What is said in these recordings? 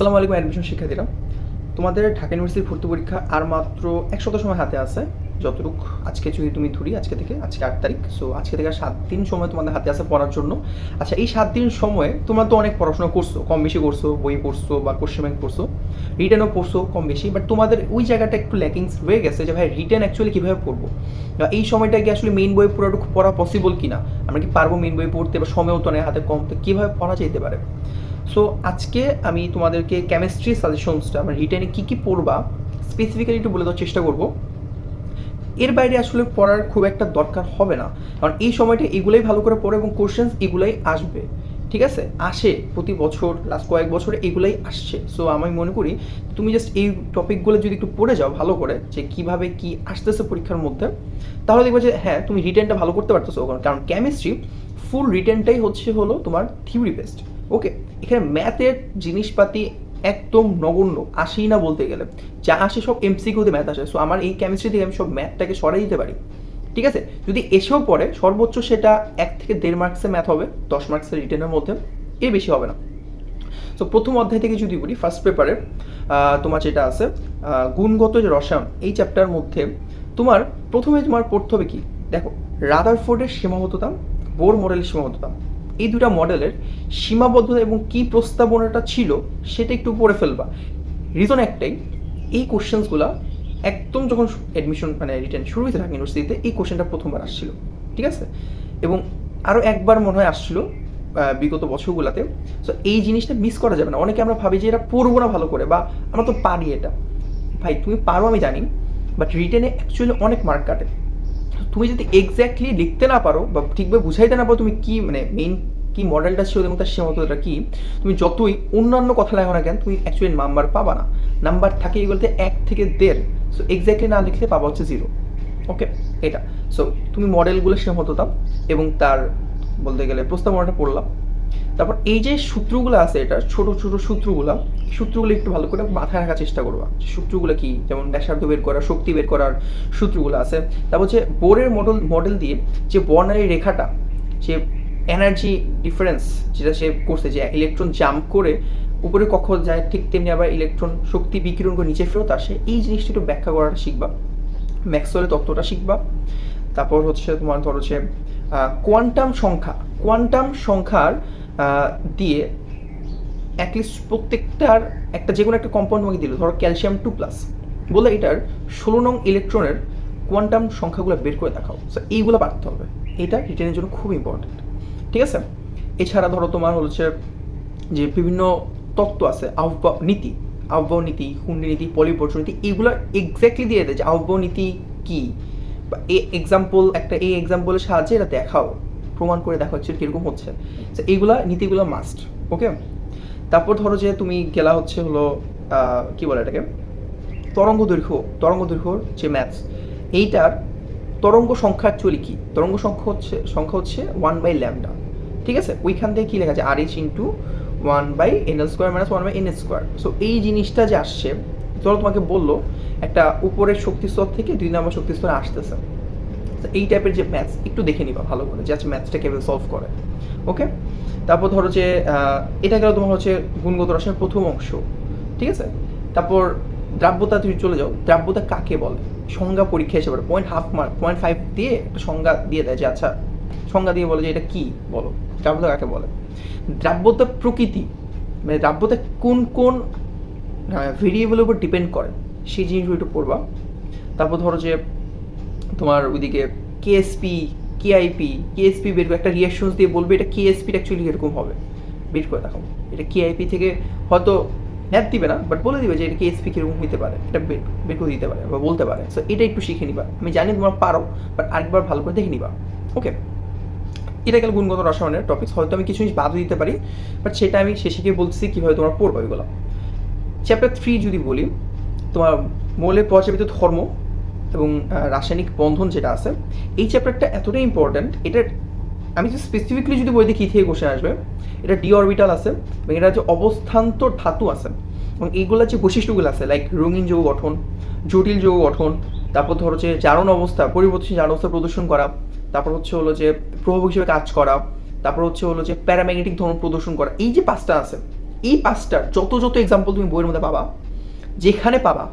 আসসালামু আলাইকুম, অ্যাডমিশন শিক্ষার্থীরা। তোমাদের ঢাকা ইউনিভার্সিটির ভর্তি পরীক্ষা আর মাত্র এক সপ্তাহ সময় হাতে আছে। যতটুক আজকে যদি তুমি ধরি, আজকে থেকে, আজকে আট তারিখ সো আজকে থেকে সাত দিন সময় তোমাদের হাতে আছে পড়ার জন্য। আচ্ছা এই সাত দিন সময়ে তোমরা তো অনেক পড়াশোনা করছ, কম বেশি করছ, বই পড়ছো বা কোশ্চেন ব্যাংক পড়ছো রিটার্নও পড়ছো কম বেশি বাট তোমাদের ওই জায়গাটা একটু ল্যাকিংস রয়ে গেছে যে, ভাই রিটার্ন অ্যাকচুয়ালি কীভাবে পড়ব? এই সময়টা কি আসলে মেন বই পুরোটুকু পড়া পসিবল কিনা? আমরা কি পারব মেন বই পড়তে বা সময়ও তো হাতে কম, তো কীভাবে পড়া যেতে পারে? সো আজকে আমি তোমাদেরকে কেমিস্ট্রি সাজেশনসটা আমার রিটেনে কী কী পড়বা স্পেসিফিক্যালি একটু বলে দেওয়ার চেষ্টা করব। এর বাইরে আসলে পড়ার খুব একটা দরকার হবে না। কারণ এই সময়টা এগুলোই ভালো করে পড়ো এবং কোশ্চেন্স এগুলাই আসবে। ঠিক আছে? আসে প্রতি বছর লাস্ট কয়েক বছরে এগুলাই আসছে। সো আমি মনে করি তুমি জাস্ট এই টপিকগুলো যদি একটু পড়ে যাও ভালো করে, যে কীভাবে কি আসতেছে পরীক্ষার মধ্যে, তাহলে দেখবে যে হ্যাঁ তুমি রিটেনটা ভালো করতে পারতেছো। কারণ কেমিস্ট্রি ফুল রিটেনটাই হচ্ছে হলো তোমার থিওরি বেসড ওকে এখানে ম্যাথের জিনিসপাতি একদম নগণ্য, আসেই না বলতে গেলে। যা আসে সব এমসিকিউতে ম্যাথ আসে। সো আমার এই কেমিস্ট্রি থেকে আমি সব ম্যাথটাকে সরাই দিতে পারি। ঠিক আছে? যদি এসেও পড়ে, সর্বোচ্চ সেটা এক থেকে দেড় মার্কসের ম্যাথ হবে, দশ মার্কসের রিটেনের মধ্যে। এর বেশি হবে না। তো প্রথম অধ্যায় থেকে যদি বলি ফার্স্ট পেপারে তোমার যেটা আছে গুণগত যে রসায়ন, এই চ্যাপ্টার মধ্যে তোমার প্রথমে তোমার পড়তে হবে কি? দেখো রাদারফোর্ডের সীমাবদ্ধতা বোর মডেলের সীমাবদ্ধতা। এই দুটা মডেলের সীমাবদ্ধতা এবং কি প্রস্তাবনাটা ছিল সেটা একটু পড়ে ফেলবা। রিজন একটাই, এই কোশ্চেন্সগুলো একদম যখন অ্যাডমিশন মানে রিটার্ন শুরু হয়েছে ঢাকা ইউনিভার্সিটিতে এই কোশ্চেনটা প্রথমবার আসছিল, ঠিক আছে? এবং আরও একবার মনে হয় আসছিল বিগত বছরগুলোতে সো এই জিনিসটা মিস করা যাবে না। অনেকে আমরা ভাবি যে এটা পড়ব না ভালো করে, বা আমরা তো পারি এটা। ভাই, তুমি পারো আমি জানি বাট রিটেনে অ্যাকচুয়ালি অনেক মার্ক কাটে। তুমি যদি এক্স্যাক্টলি লিখতে না পারো বা ঠিকভাবে বুঝাইতে না পারো তুমি কি মানে মেইন কি মডেলটা ছিল এবং তার সীমাবদ্ধতা কি, তুমি যতই অন্যান্য কথা লেখো না কেন, তুমি অ্যাকচুয়ালি নাম্বার পাবা না। নাম্বার থাকে এগুলোতে এক থেকে দেড়। সো এক্স্যাক্টলি না লিখলে পাবা হচ্ছে জিরো ওকে এটা। সো তুমি মডেলগুলো সীমাবদ্ধতা এবং তার বলতে গেলে প্রস্তাবনাটা পড়লাম। তারপর এই যে সূত্রগুলো আছে, এটা ছোট ছোট সূত্রগুলো সূত্রগুলো একটু ভালো করে মাথায় রাখার চেষ্টা করবা। সূত্রগুলো কি? যেমন ব্যাসার্ধ বের করা শক্তি বের করার সূত্রগুলো আছে। তারপর যে বোরের মডেল মডেল দিয়ে যে বর্ণালী রেখাটা সে এনার্জি ডিফারেন্স যেটা সে করছে, যে ইলেকট্রন জাম্প করে উপরে কক্ষ যায় ঠিক তেমনি আবার ইলেকট্রন শক্তি বিকিরণ করে নিচে ফেরত আসে, এই জিনিসটা একটু ব্যাখ্যা করাটা শিখবা। ম্যাক্সওয়েলের তত্ত্বটা শিখবা। তারপর হচ্ছে তোমার ধরো হচ্ছে কোয়ান্টাম সংখ্যা কোয়ান্টাম সংখ্যার দিয়ে অ্যাটলিস্ট প্রত্যেকটার একটা যে কোনো একটা কম্পাউন্ড তোমাকে দিল, ধরো ক্যালসিয়াম টু প্লাস বলে এটার ষোলো নং ইলেকট্রনের কোয়ান্টাম সংখ্যাগুলো বের করে দেখাও। সো এইগুলো পারতে হবে। এটা রিটেনের জন্য খুব ইম্পর্টেন্ট ঠিক আছে? এছাড়া ধরো তোমার হচ্ছে যে বিভিন্ন তত্ত্ব আছে আহ্বা নীতি। আহ্বাও নীতি, হুন্ডি নীতি পরিবর্তন নীতি এইগুলো এক্স্যাক্টলি দিয়ে দেয় যে আহ্বাও নীতি কী? বা এই এক্সাম্পল একটা এই এক্সাম্পলের সাহায্যে এটা দেখাও। প্রমাণ করে দেখা হচ্ছে কীরকম হচ্ছে। তো এইগুলা নীতিগুলো মাস্ট ওকে তারপর ধরো যে তুমি গেলা হচ্ছে হলো কি বলে এটাকে? তরঙ্গ দৈর্ঘ্য, তরঙ্গ দৈর্ঘ্যর যে ম্যাথস এইটার তরঙ্গ সংখ্যা অ্যাকচুয়ালি কি? তরঙ্গ সংখ্যা হচ্ছে সংখ্যা হচ্ছে ওয়ান বাই ল্যামডা ঠিক আছে? ওইখান থেকে কি লেখা আছে? আর H into one by N L square minus one by N L square so এই জিনিসটা যে আসছে, ধরো তোমাকে বলল, একটা উপরের শক্তিস্তর থেকে দুই নম্বর শক্তিস্তরে আসতেছে। এই টাইপের যে ম্যাথস একটু দেখে নিবা ভালো করে যে আচ্ছা ম্যাথসটা কীভাবে সলভ করে ওকে তারপর ধরো যে এটা গেল তোমার হচ্ছে গুণগত রসায়নের প্রথম অংশ, ঠিক আছে? তারপর দ্রাব্যতা তুমি চলে যাও, দ্রাব্যতা কাকে বলে? সংজ্ঞা পরীক্ষা হিসেবে point half mark point five দিয়ে একটা সংজ্ঞা দিয়ে দেয় যে আচ্ছা সংজ্ঞা দিয়ে বলে যে এটা কি বলো? দ্রাব্যতা কাকে বলে? দ্রাব্যতা প্রকৃতি মানে দ্রাব্যতা কোন কোন ভেরিয়েবলের উপর ডিপেন্ড করে, সেই জিনিসগুলো একটু পড়বা। তারপর ধরো যে তোমার ওইদিকে কেএসপি কেআইপি কেএসপি বের করে একটা রিয়াকশনস দিয়ে বলবে এটা কেএসপিটা অ্যাকচুয়ালি এরকম হবে। বের করে দেখাবো এটা কেআইপি থেকে হয়তো ম্যাপ দিবে না বাট বলে দিবে যে এটা কেএসপি কীরকম হইতে পারে। এটা বের করে দিতে পারে বা বলতে পারে। সো এটা একটু শিখে নিবা। আমি জানি তোমরা পারো বাট আরেকবার ভালো করে দেখে নিবা। ওকে এটা গেল গুণগত রসায়নের টপিকস হয়তো আমি কিছু জিনিস বাদও দিতে পারি বাট সেটা আমি শেষে গিয়ে বলছি কীভাবে তোমরা পড়বে ওইগুলো। চ্যাপ্টার থ্রি যদি বলি, তোমার মৌলের পর্যাপিত ধর্ম এবং রাসায়নিক বন্ধন যেটা আছে, এই চ্যাপ্টারটা এতটাই ইম্পর্ট্যান্ট এটা আমি যে স্পেসিফিকলি যদি বই দেখি থেকে কোশ্চেন আসবে, এটা ডি অরবিটাল আছে এবং এটা যে অবস্থান্তর ধাতু আছে এবং এইগুলোর যে বৈশিষ্ট্যগুলো আছে লাইক রঙিন যৌগ গঠন, জটিল যৌগ গঠন, তারপর ধরো যে জারণ অবস্থা পরিবর্তনশীল জারণ অবস্থা প্রদর্শন করা, তারপর হচ্ছে হলো যে প্রভাব হিসেবে কাজ করা, তারপর হচ্ছে হলো যে প্যারাম্যাগনেটিক ধর্ম প্রদর্শন করা, এই যে পাঁচটা আছে, এই পাঁচটার যত যত এক্সাম্পল তুমি বইয়ের মধ্যে পাবা, যেখানে পাবা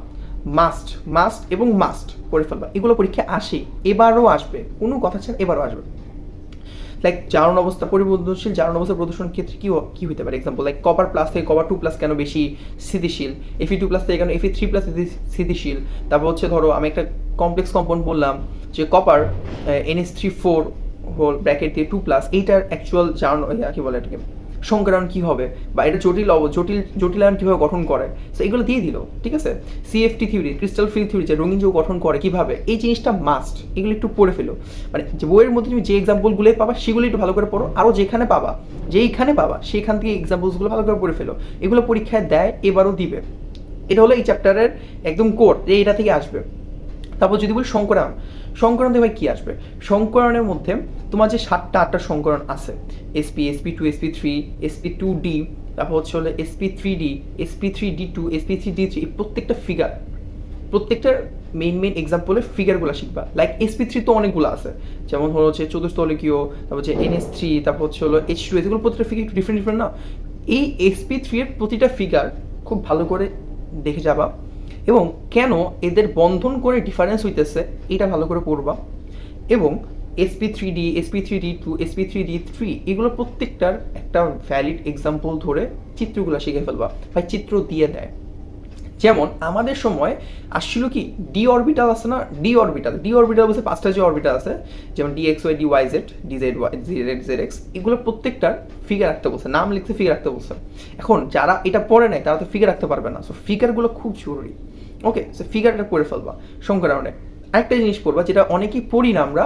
মাস্ট মাস্ট এবং মাস্ট করে ফেলবা। এগুলো পরীক্ষা আসে এবারও আসবে। কোনো কথা ছাড়া এবারও আসবে। লাইক জারণ অবস্থা পরিবর্তনশীল, জারণ অবস্থা প্রদর্শন ক্ষেত্রে কি কি হতে পারে? এক্সাম্পল লাইক কপার প্লাস থেকে কপার টু প্লাস কেন বেশি স্থিতিশীল? এফি টু প্লাস থেকে কেন এফি থ্রি প্লাস স্থিতিশীল? তারপর হচ্ছে ধরো, আমি একটা কমপ্লেক্স কম্পাউন্ড বললাম যে copper NS three four whole bracket দিয়ে টু প্লাস এইটার অ্যাকচুয়াল জারণ কি বলে এটাকে? সংকরণ কি হবে? বা এটা জটিল অব- জটিল জটিলায়ন কীভাবে গঠন করে? তো এগুলো দিয়ে দিল, ঠিক আছে? CFT theory crystal field theory যে রঙিন যৌগ গঠন করে কীভাবে? এই জিনিসটা মাস্ট এগুলো একটু পড়ে ফেলো। মানে যে বইয়ের মধ্যে তুমি যে এক্সাম্পলগুলোই পাবা, সেগুলো একটু ভালো করে পড়ো। আরও যেখানে পাবা, যেইখানে পাবা, সেখান থেকে এক্সাম্পলসগুলো ভালো করে পড়ে ফেলো। এগুলো পরীক্ষায় দেয়, এবারও দিবে। এটা হলো এই চ্যাপ্টারের একদম কোর যে এটা থেকে আসবে। তারপর যদি বলি সংকরায়ন সংকরণ ভাই কী আসবে? সংকরণের মধ্যে তোমার যে সাতটা, আটটা সংকরণ আছে SP SP two SP three SP two D তারপর হচ্ছে হলো SP three D SP three D two SP three D three প্রত্যেকটা ফিগার প্রত্যেকটার মেইন মেইন এক্সাম্পলের ফিগারগুলো শিখবা। লাইক এসপি থ্রি তো অনেকগুলো আছে, যেমন হলো হচ্ছে চতুস্থলিকীয় তারপর হচ্ছে এনএস থ্রি তারপর হচ্ছে হলো এইচ টু এগুলো প্রত্যেকটা ফিগার একটু ডিফারেন্ট ডিফারেন্ট না? এই এসপি থ্রি এর প্রতিটা ফিগার খুব ভালো করে দেখে যাবা। এবং কেন এদের বন্ধন করে ডিফারেন্স হইতেছে এটা ভালো করে পড়বা। এবং SP three D SP three D two SP three D three এগুলো প্রত্যেকটার একটা ভ্যালিড এক্সাম্পল ধরে চিত্রগুলো শিখে ফেলবা ভাই চিত্র দিয়ে দেয়। যেমন আমাদের সময় আসছিল কি ডি অরবিটাল আছে না? ডি অরবিটাল ডি অরবিটাল বলতে পাঁচটা যে অরবিটাল আছে, যেমন D X Y D Y Z D Z Y Z Z X এগুলো প্রত্যেকটার ফিগার রাখতে বলছে, নাম লিখতে ফিগার রাখতে বলছে। এখন যারা এটা পড়ে নাই, তারা তো ফিগার রাখতে পারবে না। সো ফিগারগুলো খুব জরুরি। ওকে সো ফিগারটা করে ফেলবা সংকরণে আরেকটা জিনিস পড়বা, যেটা অনেকেই পড়ি না আমরা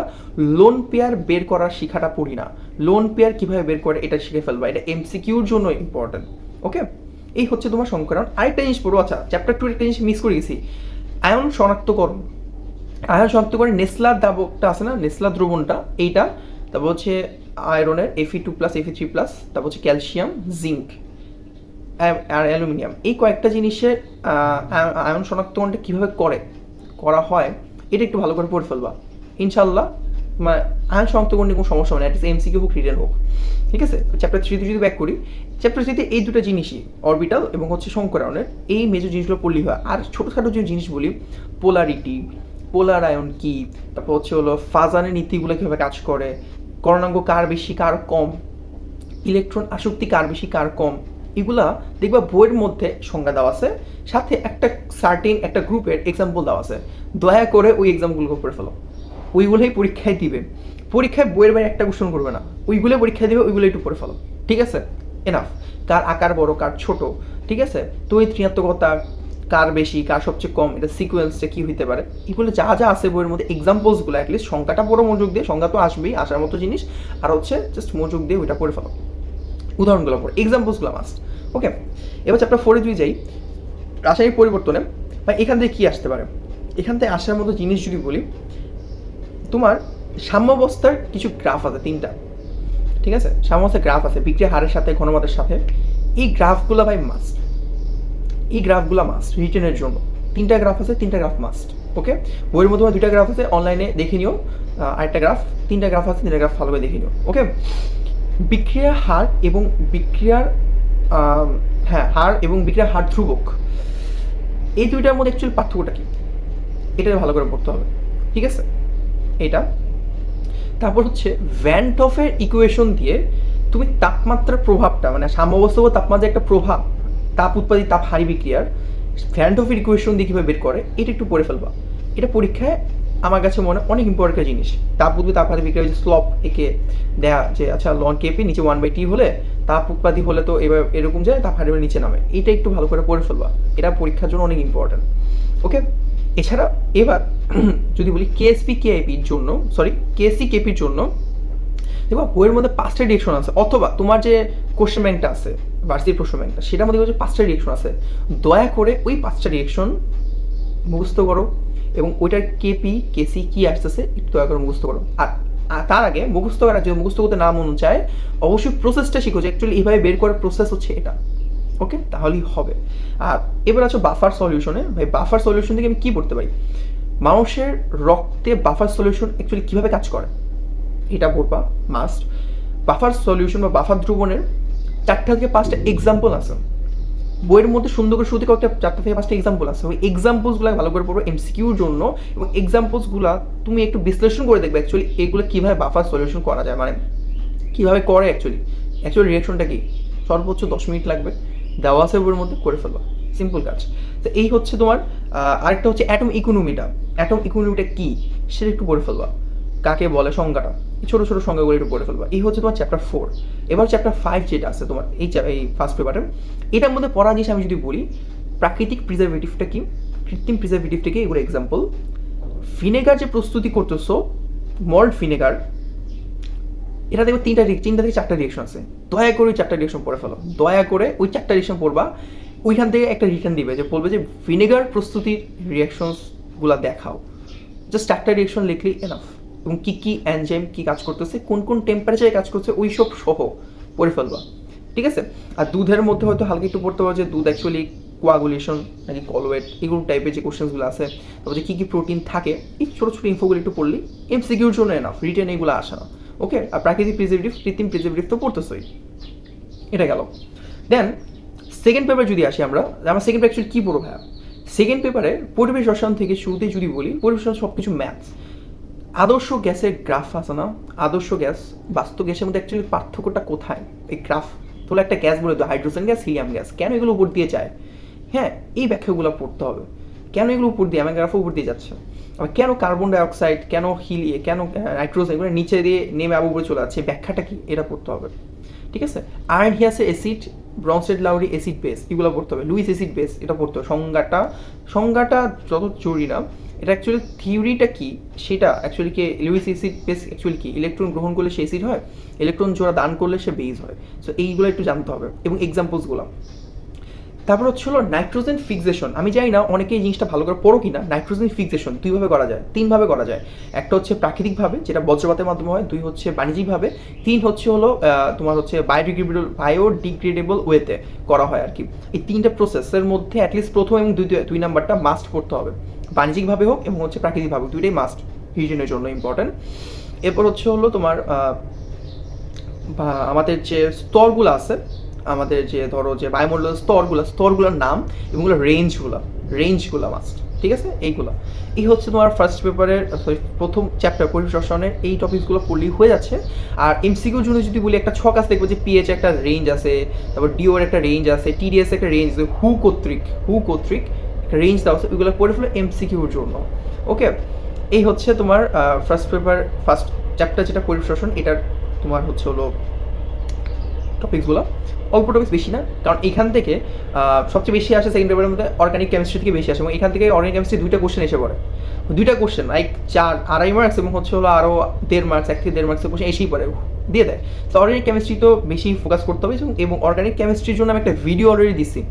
লোন পেয়ার বের করার শিখাটা পড়ি না। লোন পেয়ার কীভাবে বের করে, এটা শিখে ফেলবা, এটা এমসিকিউর জন্য ইম্পর্টেন্ট ওকে এই হচ্ছে তোমার সংকরণ আরেকটা জিনিস পড়ব আচ্ছা চ্যাপ্টার টু একটা জিনিস মিস করে গেছি। আয়ন শনাক্তকরণ। আয়ন শনাক্তকরণ নেসলার দাবকটা আছে না নেসলার দ্রবণটা, এইটা, তারপর হচ্ছে আয়রনের FE two plus FE three plus তারপর হচ্ছে ক্যালসিয়াম জিঙ্ক আর অ্যালুমিনিয়াম। এই কয়েকটা জিনিসের আয়ন শনাক্তকরণটা কীভাবে করে, করা হয়, এটা একটু ভালো করে পড়ে ফেলবা। ইনশাল্লাহ মানে আয়ন শনাক্তকরণ নিয়ে কোনো সমস্যা হয় না অ্যাটলিস্ট এমসিকিউ হোক রিটেন হোক। ঠিক আছে? চ্যাপ্টার থ্রিতে যদি ব্যাক করি চ্যাপ্টার থ্রিতে এই দুটো জিনিসই অরবিটাল এবং হচ্ছে সংকরায়নের, এই মেজর জিনিসগুলো পড়লেই হয়। আর ছোটোখাটো যে জিনিস বলি পোলারিটি পোলার আয়ন কি, তারপর হচ্ছে হলো ফাজানের নীতিগুলো কীভাবে কাজ করে করণাঙ্গ কার বেশি, কার কম ইলেকট্রন আসক্তি কার বেশি, কার কম এগুলা দেখবা বইয়ের মধ্যে সংজ্ঞা দেওয়া আছে, সাথে একটা সার্টেন একটা গ্রুপের এক্সাম্পল দেওয়া আছে। দয়া করে ওই এক্সাম্পলগুলো পড়ে ফেলো। ওইগুলোই পরীক্ষায় দিবে। পরীক্ষায় বইয়ের বাইরে একটা কোশ্চেন করবে না। ওইগুলো পরীক্ষায় দিবে ওইগুলো একটু পড়ে ফেলো। ঠিক আছে? এনাফ কার আকার বড়, কার ছোট। ঠিক আছে? তো এই ত্রিয়াত্মকতা কার বেশি, কার সবচেয়ে কম, এটা সিকোয়েন্সটা কি হইতে পারে? এগুলো যা যা আছে বইয়ের মধ্যে এক্সাম্পলসগুলো অ্যাটলিস্ট সংখ্যাটা বড় মনোযোগ দিয়ে সংখ্যা তো আসবেই, আসার মতো জিনিস। আর হচ্ছে জাস্ট মনোযোগ দিয়ে ওইটা পড়ে ফেলো। উদাহরণগুলো পড়ে এক্সাম্পলসগুলো মাস্ট ওকে এবার চ্যাপ্টার ফোরে যদি যাই, রাসায়নিক পরিবর্তনে, বা এখান থেকে কী আসতে পারে? এখান থেকে আসার মতো জিনিস যদি বলি, তোমার সাম্যাবস্থার কিছু গ্রাফ আছে তিনটা, ঠিক আছে? সাম্যাবস্থার গ্রাফ আছে, বিক্রিয়া হারের সাথে, ঘনমাত্রার সাথে। এই গ্রাফগুলো ভাই মাস্ট এই গ্রাফগুলো মাস্ট রিটেনের জন্য। তিনটা গ্রাফ আছে, তিনটা গ্রাফ মাস্ট ওকে বইয়ের মধ্যে দুইটা গ্রাফ আছে অনলাইনে দেখে নিও। আরেকটা গ্রাফ তিনটা গ্রাফ আছে, তিনটা গ্রাফ ভালোভাবে দেখে নিও ওকে বিক্রিয়ার হার এবং বিক্রিয়ার হ্যাঁ হার এবং বিক্রিয়ার হার ধ্রুবক। এই দুইটার মধ্যে অ্যাকচুয়ালি পার্থক্যটা কি? এটা ভালো করে পড়তে হবে। ঠিক আছে? এটা। তারপর হচ্ছে ভ্যানটফের ইকুয়েশন দিয়ে তুমি তাপমাত্রার প্রভাবটা মানে সাম্যাবস্থা তাপমাত্রার একটা প্রভাব, তাপ উৎপাদিত তাপ হারি বিক্রিয়ার ভ্যানটফের ইকুয়েশন দিয়ে কীভাবে বের করে, এটা একটু পড়ে ফেলবা। এটা পরীক্ষায় আমার কাছে মনে অনেক ইম্পর্টেন্ট জিনিস। তাপ উৎপাদিত তাপ হারি বিক্রিয়ার যে স্লপ একে দেয়া, যে আচ্ছা লন কেপি নিচে ওয়ান বাই টি হলে তাপ উৎপাদি হলে তো এবার এরকম যায়, তাপ হারি নিচে নামে। এটা একটু ভালো করে পড়ে ফেলবা। এটা পরীক্ষার জন্য অনেক ইম্পর্টেন্ট ওকে এছাড়া এবার যদি বলি কেএসপি কেআইপির জন্য সরি কেএসসি কেপির জন্য দেখো বইয়ের মধ্যে পাঁচটা ডিরেকশন আছে। অথবা তোমার যে কোশ্চেন ব্যাংকটা আছে ভার্সিটির প্রশ্ন ব্যাংকটা সেটার মধ্যে পাঁচটা ডিরেকশন আছে। দয়া করে ওই পাঁচটা ডিরেকশন মুখস্থ করো। এবং ওইটার কেপি কেসি কি আসতেছে একটু দয়া করে মুখস্থ করো। আর তার আগে মুখস্থ করার যদি মুখস্থ করতে না মন চায় অবশ্যই প্রসেসটা শিখো যে অ্যাকচুয়ালি এইভাবে বের করার প্রসেস হচ্ছে এটা। ওকে তাহলেই হবে। আর এবার আছে বাফার সলিউশনে ভাই বাফার সলিউশন থেকে আমি কী পড়তে পারি? মানুষের রক্তে বাফার সলিউশন অ্যাকচুয়ালি কীভাবে কাজ করে? এটা পড়বা মাস্ট বাফার সলিউশন বা বাফার ধ্রুবণের চারটা থেকে পাঁচটা এক্সাম্পল আছে। বইয়ের মধ্যে সুন্দর করে শুরুতে কয়েকটা চারটা থেকে পাঁচটা এক্সাম্পল আছে। ওই এক্সাম্পলসগুলো ভালো করে পড়ব এমসিকিউর জন্য এবং এক্সাম্পলসগুলো তুমি একটু বিশ্লেষণ করে দেখবে অ্যাকচুয়ালি এগুলো কীভাবে বাফার সলিউশন করা যায়। মানে কীভাবে করে অ্যাকচুয়ালি অ্যাকচুয়ালি রিয়াকশনটা কি? সর্বোচ্চ দশ মিনিট লাগবে। দেওয়া আছে বইয়ের মধ্যে, করে ফেলবা সিম্পল কাজ। তো এই হচ্ছে তোমার আরেকটা হচ্ছে অ্যাটম ইকোনমিটা অ্যাটম ইকোনমিটা কী? সেটা একটু করে ফেলবা। কাকে বলে সংজ্ঞাটা, এই ছোটো ছোটো সংজ্ঞাগুলো একটু পড়ে ফেলবা। এই হচ্ছে তোমার চ্যাপ্টার ফোর এবার চ্যাপ্টার ফাইভ যেটা আছে তোমার, এই এই ফার্স্ট পেপারে এটার মধ্যে পড়া জিনিস আমি যদি বলি, প্রাকৃতিক প্রিজারভেটিভটা কি? কৃত্রিম প্রিজারভেটিভটা কি? এগুলো এক্সাম্পল ভিনেগার যে প্রস্তুতি করতেছো মল্ট ভিনেগার এটা দেখো তিনটা তিনটা থেকে চারটা রিয়েকশন আছে। দয়া করে ওই চারটা রিয়েকশন পড়ে ফেলো। দয়া করে ওই চারটা রিয়েকশন পড়বা, ওইখান থেকে একটা রিটার্ন দিবে যে বলবে যে ভিনেগার প্রস্তুতির রিয়াকশনসগুলো দেখাও। জাস্ট চারটা রিয়েকশন লিখলেই এনাফ এবং কী কী অ্যানজাইম কী কাজ করতেছে, কোন কোন টেম্পারেচারে কাজ করছে, ওই সব সহ পড়ে ফেলবা। ঠিক আছে? আর দুধের মধ্যে হয়তো হালকা একটু পড়তে পারো যে দুধ অ্যাকচুয়ালি কোয়াগুলেশন নাকি কলওয়েট এগুলো টাইপের যে কোশ্চেন্সগুলো আছে, তারপর কী কী প্রোটিন থাকে, এই ছোটো ছোটো ইনফোগুলো একটু পড়লি এমসিকিউর জন্য এনাফ রিটেন এগুলো আসে। না ওকে আর প্রাকৃতিক প্রিজার্ভেটিভ কৃত্রিম প্রিজার্ভেটিভ তো পড়তেছই। এটা গেল। দেন সেকেন্ড পেপার যদি আসি আমরা, আমার সেকেন্ড পেপার অ্যাকচুয়ালি কী পড়ব ভাইয়া? সেকেন্ড পেপারে পরিবেশ রসায়ন থেকে শুরুতে যদি বলি, পরিবেশ সব কিছু ম্যাথস আদর্শ গ্যাসের গ্রাফ আছে না? আদর্শ গ্যাস বাস্তব গ্যাসের মধ্যে অ্যাকচুয়ালি পার্থক্যটা কোথায়? এই গ্রাফ তোলা একটা গ্যাস বলে তো হাইড্রোজেন গ্যাস, হিলিয়াম গ্যাস, কেন এগুলো উপর দিয়ে যায়? হ্যাঁ এই ব্যাখ্যাগুলো পড়তে হবে। কেন এগুলো উপর দিয়ে, আমার গ্রাফও উপর দিয়ে যাচ্ছে। আবার কেন কার্বন ডাইঅক্সাইড কেন হিলিয়ে কেন নাইট্রোজেন এগুলো নিচে দিয়ে নেমে আবু উপরে চলে যাচ্ছে ব্যাখ্যাটা কি? এটা পড়তে হবে। ঠিক আছে? আয়রন হিয়াসের acid Bronsted Lowry acid base, এগুলো পড়তে হবে। লুইস অ্যাসিড বেস, এটা পড়তে হবে। সংজ্ঞাটা সংজ্ঞাটা যত জরুরি না, এটা অ্যাকচুয়ালি থিওরিটা কি? সেটা অ্যাকচুয়ালি কি লুইস অ্যাসিড বেস অ্যাকচুয়ালি কি? ইলেকট্রন গ্রহণ করলে সে অ্যাসিড হয়? ইলেকট্রন জোড়া দান করলে সে বেস হয়। সো এইগুলো একটু জানতে হবে। এবং এক্সাম্পলসগুলো তারপর হচ্ছে হলো নাইট্রোজেন ফিক্সেশন। আমি জানি না অনেকে এই জিনিসটা ভালো করে পড়ো কিনা নাইট্রোজেন ফিক্সেশন দুইভাবে করা যায় তিনভাবে করা যায়। একটা হচ্ছে প্রাকৃতিকভাবে যেটা বজ্রপাতের মাধ্যমে হয় দুই হচ্ছে বাণিজ্যিকভাবে তিন হচ্ছে হলো তোমার হচ্ছে বায়োডিগ্রেডেবল বায়োডিগ্রেডেবল ওয়েতে করা হয় আর কি। এই তিনটা প্রসেসের মধ্যে অ্যাটলিস্ট প্রথম এবং দুই দুই নাম্বারটা মাস্ট পড়তে হবে। বাণিজ্যিকভাবে হোক এবং হচ্ছে প্রাকৃতিকভাবে হোক, দুইটাই মাস্ট হিউজেনের জন্য ইম্পর্টেন্ট এরপর হচ্ছে হলো তোমার আমাদের যে স্তরগুলো আছে আমাদের যে ধরো যে বায়ুমণ্ডলের স্তরগুলো, স্তরগুলোর নাম এবং রেঞ্জগুলো রেঞ্জগুলো মাস্ট ঠিক আছে? এইগুলো। এই হচ্ছে তোমার ফার্স্ট পেপারের সরি প্রথম চ্যাপ্টার পরিবেশ রসায়নের এই টপিকসগুলো পড়লেই হয়ে যাচ্ছে। আর এমসিকিউর জন্য যদি বলি একটা ছক আছে, দেখব যে পিএইচ একটা রেঞ্জ আছে, তারপর ডিওর একটা রেঞ্জ আছে টিডিএস একটা রেঞ্জ আছে হু কর্তৃক হু কর্তৃক রেঞ্জ দেওয়া আছে, ওইগুলো পড়ে ফেলো এমসিকিউর জন্য। ওকে এই হচ্ছে তোমার ফার্স্ট পেপার ফার্স্ট চ্যাপ্টার যেটা পরিবেশ রসায়ন এটার তোমার হচ্ছে হলো টপিকসগুলো অল্প টপিক্স বেশি না, কারণ এখান থেকে সবচেয়ে বেশি আসে সেকেন্ড পেপারের মধ্যে অর্গানিক কেমিস্ট্রি থেকে বেশি আসে এবং এখান থেকে অর্গানিক কেমিস্ট্রি দুইটা কোশ্চেন এসে পড়ে। দুইটা কোশ্চেন লাইক চার, আড়াই মার্কস এবং হচ্ছে হলো আরও দেড় মার্কস এক থেকে দেড় মার্কসের কোশ্চেন এসেই পড়ে, দিয়ে দেয়। তো অর্গানিক কেমিস্ট্রি তো বেশি ফোকাস করতে হবে এবং- অর্গানিক কেমিস্ট্রির জন্য আমি একটা ভিডিও অলরেডি দিচ্ছি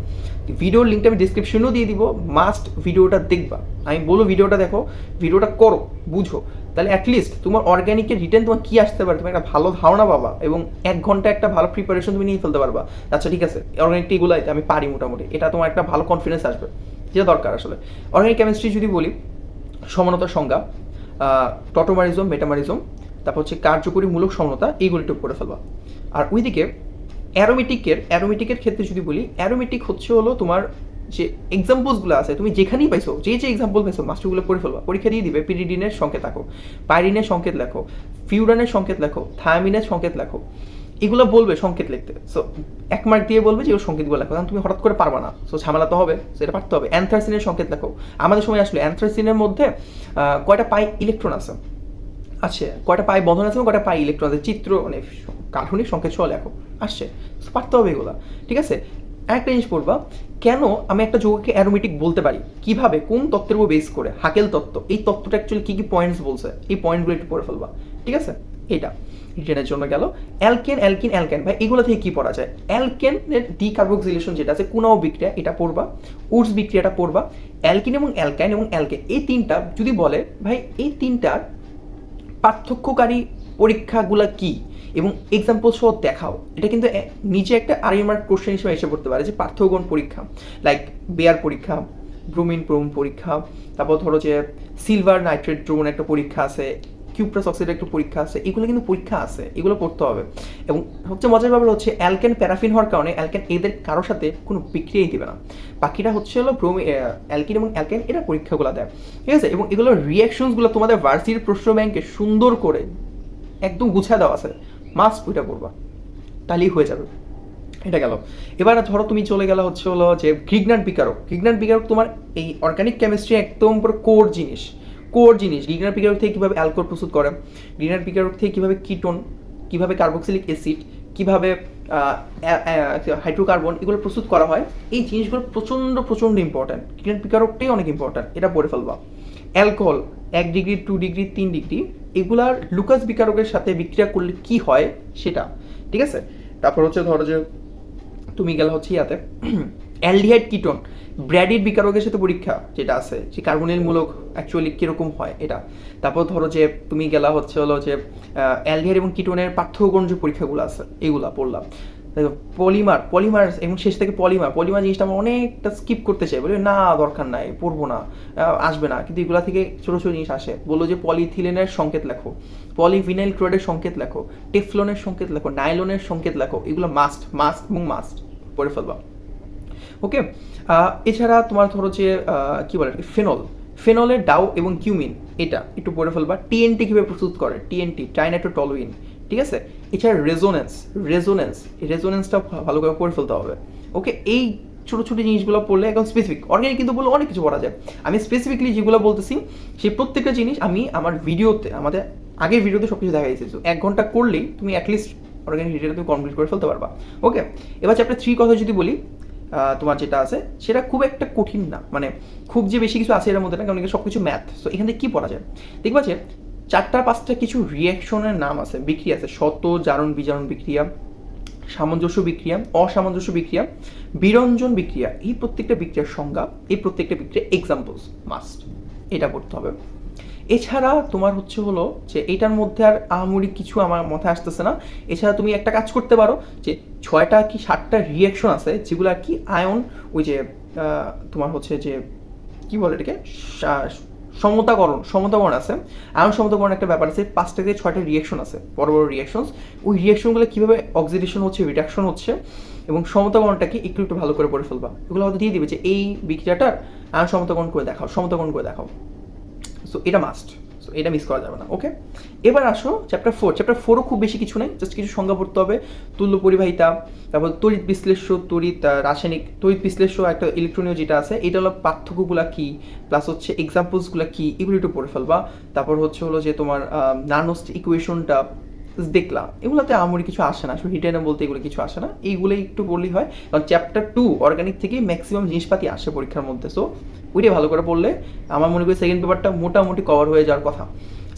ভিডিওর লিঙ্কটা আমি ডিসক্রিপশনেও দিয়ে দিব মাস্ট ভিডিওটা দেখবা। আমি বলো ভিডিওটা দেখো ভিডিওটা করো, বুঝো। তাহলে অ্যাটলিস্ট তোমার অর্গ্যানিকের রিটার্ন তোমার কি আসতে পারে? তুমি একটা ভালো ধারণা পাবা এবং এক ঘণ্টা একটা ভালো প্রিপারেশন তুমি নিয়ে ফেলতে পারবা। আচ্ছা ঠিক আছে অর্গ্যানিকটা এগুলোই, আমি পারি মোটামুটি। এটা তোমার একটা ভালো কনফিডেন্স আসবে, যেটা দরকার আসলে। অর্গ্যানিক কেমিস্ট্রি যদি বলি সমানতার সংজ্ঞা টটোমারিজম মেটামারিজম তারপর হচ্ছে কার্যকরী মূলক সমতা এইগুলো একটু করে ফেলবা। আর ওইদিকে অ্যারোমেটিকের অ্যারোমেটিকের ক্ষেত্রে যদি বলি, অ্যারোমেটিক হচ্ছে হলো তোমার যে এক্সাম্পলসগুলো আছে, তুমি যেখানেই পাইছো, যে যে এক্সাম্পল পাইছো মাস্টারগুলো পড়ে ফেলবা, পরীক্ষা দিয়ে দিবে পিরিডিনের সংকেত লেখো পাইরিনের সংকেত লেখো ফিউরানের সংকেত লেখো থায়ামিনের সংকেত লেখো, এগুলো বলবে সংকেত লিখতে। সো এক মার্ক দিয়ে বলবে যে ওর সংকেতগুলো লেখো, কারণ তুমি হঠাৎ করে পারবা না। সো ঝামেলা তো হবে সেটা পারতে হবে। অ্যান্থ্রাসিনের সংকেত লেখো। আমাদের সময় আসলে অ্যান্থ্রাসিনের মধ্যে কয়টা পাই ইলেকট্রন আছে? আছে, কয়টা পাই বন্ধন আছে কয়টা পাই ইলেকট্রন আছে? চিত্র মানে কাঠুনিক সংকেত সহ লেখো আসছে। পারতে হবে এগুলো। ঠিক আছে? একটা জিনিস পড়বা কেন আমি একটা যোগকে অ্যারোমেটিক বলতে পারি? কীভাবে? কোন তত্ত্বের উপর বেস করে? হাকেল তত্ত্ব। এই তত্ত্বটা অ্যাকচুয়ালি কী কী পয়েন্টস বলছে? এই পয়েন্টগুলো একটু পড়ে ফেলবা। ঠিক আছে? এটা রিটেনের জন্য গেল। অ্যালকেন অ্যালকিন অ্যালকেন ভাই, এগুলো থেকে কী পড়া যায়? অ্যালকেনের ডিকার্বক্সিলেশন যেটা আছে, কুনাও বিক্রিয়া, এটা পড়বা। উডস বিক্রিয়াটা পড়বা। অ্যালকিন এবং অ্যালকাইন এবং অ্যালকেন এই তিনটা যদি বলে, ভাই, এই তিনটার পার্থক্যকারী পরীক্ষাগুলো কি? এবং এক্সাম্পল সহ দেখাও। এটা কিন্তু নিচে একটা আড়াই মার্ক কোশ্চেন হিসেবে এসে পড়তে পারে, যে পার্থক্যগণ পরীক্ষা। লাইক বেয়ার পরীক্ষা ব্রোমিন প্রোম পরীক্ষা, তারপর ধরো যে সিলভার নাইট্রেট ড্রোন একটা পরীক্ষা আছে কিউপ্রাস অক্সাইডের একটা পরীক্ষা আছে, এগুলো কিন্তু পরীক্ষা আছে, এগুলো পড়তে হবে। এবং সবচেয়ে মজার ব্যাপার হচ্ছে অ্যালকেন প্যারাফিন হওয়ার কারণে অ্যালকেন এদের কারোর সাথে কোনো বিক্রিয়াই দিবে না। বাকিটা হচ্ছে হলো ব্রোমি অ্যালকিন এবং অ্যালকেন এটা পরীক্ষাগুলো দেয়। ঠিক আছে? এবং এগুলোর রিয়াকশনসগুলো তোমাদের ভার্সিটির প্রশ্ন ব্যাংকে সুন্দর করে একদম গুছিয়ে দেওয়া আছে। মাস্ট ওইটা করবা তাহলেই হয়ে যাবে। এটা গেল। এবার ধরো তুমি চলে গেলে হচ্ছে হলো যে গ্রিগনাট বিকারক গ্রিগনাট বিকারক তোমার এই অর্গানিক কেমিস্ট্রি একদম পুরো কোর জিনিস। কোর জিনিস। গ্রিগনাট পিকারক থেকে কীভাবে অ্যালকোহল প্রস্তুত করে? গ্রিগনাট পিকারক থেকে কীভাবে কিটোন কীভাবে কার্বক্সিলিক অ্যাসিড কীভাবে হাইড্রোকার্বন এগুলো প্রস্তুত করা হয়। এই জিনিসগুলো প্রচণ্ড প্রচণ্ড ইম্পর্ট্যান্ট গ্রিগনাট বিকারকটাই অনেক ইম্পর্ট্যান্ট এটা পড়ে ফেলবা। অ্যালকোহল, এক ডিগ্রি, টু ডিগ্রি, তিন ডিগ্রি, এগুলার লুকাস বিকারকের সাথে বিক্রিয়া করলে কি হয় সেটা, ঠিক আছে? তারপর হচ্ছে ধরো যে তুমি গেলে হচ্ছে ইয়াতে, অ্যালডিহাইড কিটোন, ব্র্যাডির বিকারকের সাথে পরীক্ষা যেটা আছে, যে কার্বনিল মূলক অ্যাকচুয়ালি কীরকম হয় এটা। তারপর ধরো যে তুমি গেলা হচ্ছে হলো যে অ্যালডিহাইড এবং কিটোনের পার্থক্যকরণ যে পরীক্ষাগুলো আছে এইগুলা পড়লাম। পলিমার পলিমার এবং শেষ থেকে পলিমার পলিমার জিনিসটা আমরা অনেকটা স্কিপ করতে চাই। বলি, না, দরকার নাই পড়ব না। আসবে না। কিন্তু এগুলা থেকে ছোটো ছোটো জিনিস আসে। বলল যে, পলিথিলেনের সংকেত লেখো পলিভিনাইল ক্লোরাইডের সংকেত লেখো, টেফলনের সংকেত লেখো, নাইলনের সংকেত লেখো, এগুলো মাস্ট মাস্ট এবং মাস্ট পড়ে ফেলবা। ওকে এছাড়া তোমার ধরো যে কি বলে, ফেনল। ফেনলের ডাউ এবং কিউমিন, এটা একটু পড়ে ফেলবা। টিএনটি কীভাবে প্রস্তুত করে? টিএনটি ট্রাইনাইট্রোটলুইন ঠিক আছে? এছাড়া রেজোনেন্স রেজোনেন্স রেজোনেন্সটা ভালো করে পড়ে ফেলতে হবে। ওকে এই ছোটো ছোটো জিনিসগুলো পড়লে একদম স্পেসিফিক অর্গানিক কিন্তু বললে অনেক কিছু পড়া যায়। আমি স্পেসিফিকলি যেগুলো বলতেছি, সেই প্রত্যেকটা জিনিস আমি আমার ভিডিওতে আমাদের আগের ভিডিওতে সব কিছু দেখা গেছে এক ঘণ্টা করলেই তুমি অ্যাটলিস্ট অর্গানিক ডিটেলটা তুমি কমপ্লিট করে ফেলতে পারবা। ওকে এবার চ্যাপ্টার থ্রি কথা যদি বলি তোমার যেটা আছে, সেটা খুব একটা কঠিন না। মানে খুব যে বেশি কিছু আছে এর মধ্যে না, কারণ সব কিছু ম্যাথ সো এখান থেকে কী পড়া যায়? দেখবা যে চারটা পাঁচটা কিছু রিয়াকশনের নাম আছে, বিক্রিয়া আছে। শত, জারণ, বিজারণ বিক্রিয়া, সামঞ্জস্য বিক্রিয়া, অসামঞ্জস্য বিক্রিয়া, বিরঞ্জন বিক্রিয়া। এই প্রত্যেকটা বিক্রিয়ার সংজ্ঞা, এই প্রত্যেকটা বিক্রিয়া এক্সাম্পলস মাস্ট এটা পড়তে হবে। এছাড়া তোমার হচ্ছে হলো যে এটার মধ্যে আর আহামরি কিছু আমার মাথায় আসতেছে না। এছাড়া তুমি একটা কাজ করতে পারো যে ছয়টা কি সাতটা রিয়াকশন আছে, যেগুলো কি আয়ন ওই যে তোমার হচ্ছে যে, কি বলে এটাকে? সমতাকরণ সমতাকরণ আছে। আয়ন সমতাকরণ একটা ব্যাপার আছে পাঁচ থেকে ছয়টা রিয়াকশন আছে, বড় বড় রিয়াকশনস ওই রিয়াকশনগুলো কীভাবে অক্সিডেশন হচ্ছে রিডাকশন হচ্ছে এবং সমতাকরণটাকে একটু একটু ভালো করে পড়ে ফেলবা। এগুলো হয়তো দিয়ে দিবে যে এই বিক্রিয়াটার আয়ন সমতাকরণ করে দেখাও, সমতাকরণ করে দেখাও। সো এটা মাস্ট সো এটা মিস করা যাবে না ওকে এবার আসো চ্যাপ্টার ফোর চ্যাপ্টার ফোরও খুব বেশি কিছু নেই জাস্ট কিছু সংজ্ঞা পড়তে হবে। তুল্য পরিবাহিতা, তারপর তড়িৎ বিশ্লেষ্য, তড়িৎ রাসায়নিক, তড়িৎ বিশ্লেষ্য একটা ইলেকট্রনীয় যেটা আছে, এটা হলো পার্থক্যগুলো কি প্লাস হচ্ছে এক্সাম্পলসগুলো কি, এগুলো একটু পড়ে ফেলবা। তারপর হচ্ছে হলো যে তোমার নানোস্ট ইকুয়েশনটা দেখলাম এগুলোতে আমার কিছু আসে না, শুধু হিটেনে বলতে এগুলো কিছু আসে না। এইগুলো একটু বললেই হয়। কারণ চ্যাপ্টার টু অর্গানিক থেকে ম্যাক্সিমাম জিনিসপাতি আসে পরীক্ষার মধ্যে। সো ওইটাই ভালো করে পড়লে আমার মনে করি সেকেন্ড পেপারটা মোটামুটি কভার হয়ে যাওয়ার কথা।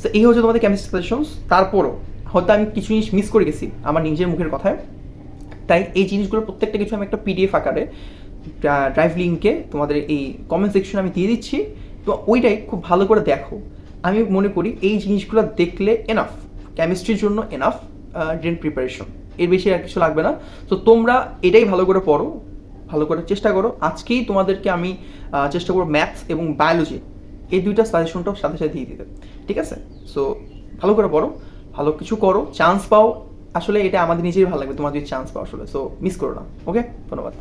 সো এই হচ্ছে তোমাদের কেমিস্ট্রি সাজেশনস তারপরও হয়তো আমি কিছু জিনিস মিস করে গেছি আমার নিজের মুখের কথায়। তাই এই জিনিসগুলো প্রত্যেকটা কিছু আমি একটা পিডিএফ আকারে ড্রাইভ লিঙ্কে তোমাদের এই কমেন্ট সেকশনে আমি দিয়ে দিচ্ছি। তো ওইটাই খুব ভালো করে দেখো। আমি মনে করি এই জিনিসগুলো দেখলে এনাফ কেমিস্ট্রির জন্য এনাফ ড্রেন প্রিপারেশন এর বেশি আর কিছু লাগবে না। তো তোমরা এটাই ভালো করে পড়ো। ভালো করার চেষ্টা করো। আজকেই তোমাদেরকে আমি চেষ্টা করব ম্যাথস এবং বায়োলজি এই দুইটা সাজেশনটাও সাথে সাথে দিয়ে দিতে। ঠিক আছে? সো ভালো করে পড়ো, ভালো কিছু করো চান্স পাও। আসলে এটা আমাদের নিজেরই ভালো লাগবে, তোমার যদি চান্স পাও আসলে। সো মিস করো না ওকে ধন্যবাদ।